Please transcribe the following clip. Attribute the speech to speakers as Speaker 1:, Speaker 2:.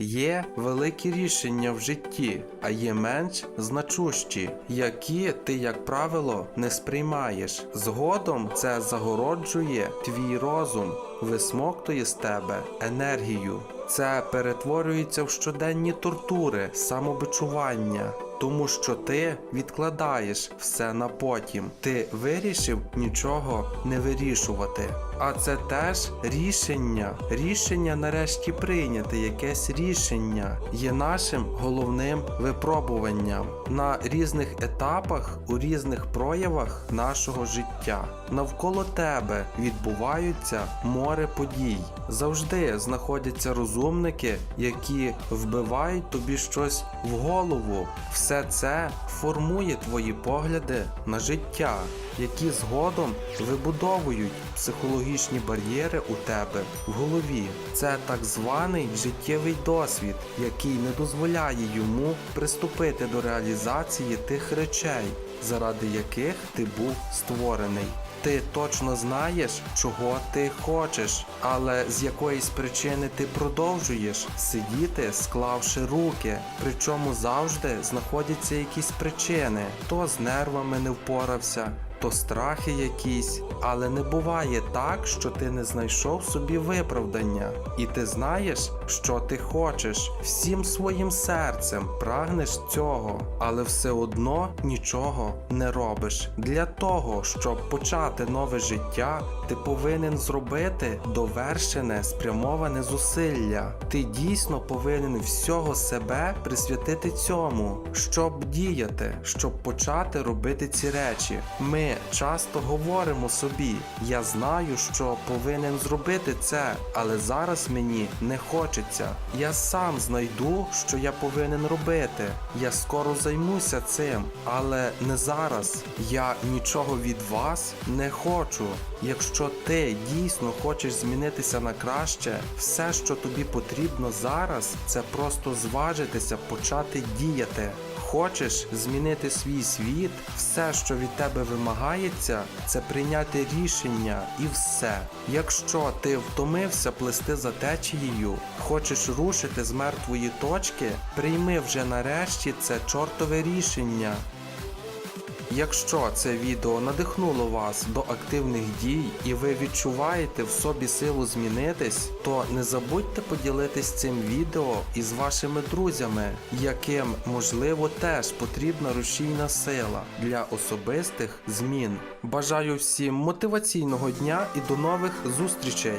Speaker 1: Є великі рішення в житті, а є менш значущі, які ти, як правило, не сприймаєш. Згодом це загороджує твій розум, висмоктує з тебе енергію. Це перетворюється в щоденні тортури, самобичування. Тому що ти відкладаєш все на потім. Ти вирішив нічого не вирішувати. А це теж рішення. Рішення нарешті прийняти. Якесь рішення є нашим головним випробуванням на різних етапах, у різних проявах нашого життя. Навколо тебе відбуваються море подій. Завжди знаходяться розумники, які вбивають тобі щось в голову. Все це формує твої погляди на життя, які згодом вибудовують психологічні бар'єри у тебе в голові. Це так званий життєвий досвід, який не дозволяє йому приступити до реалізації тих речей, заради яких ти був створений. Ти точно знаєш, чого ти хочеш, але з якоїсь причини ти продовжуєш сидіти, склавши руки. Причому завжди знаходяться якісь причини: то з нервами не впорався, то страхи якісь, але не буває так, що ти не знайшов собі виправдання, і ти знаєш, що ти хочеш всім своїм серцем, прагнеш цього, але все одно нічого не робиш. Для того, щоб почати нове життя, ти повинен зробити довершене спрямоване зусилля. Ти дійсно повинен всього себе присвятити цьому, щоб діяти, щоб почати робити ці речі. Ми часто говоримо собі: я знаю, що повинен зробити це, але зараз мені не хочеться. Я сам знайду, що я повинен робити. Я скоро займуся цим, але не зараз. Я нічого від вас не хочу. Якщо ти дійсно хочеш змінитися на краще, все, що тобі потрібно зараз, це просто зважитися, почати діяти. Хочеш змінити свій світ, все, що від тебе вимагається, це прийняти рішення і все. Якщо ти втомився плести за течією, хочеш рушити з мертвої точки, прийми вже нарешті це чортове рішення. Якщо це відео надихнуло вас до активних дій і ви відчуваєте в собі силу змінитись, то не забудьте поділитись цим відео із вашими друзями, яким можливо теж потрібна рушійна сила для особистих змін. Бажаю всім мотиваційного дня і до нових зустрічей!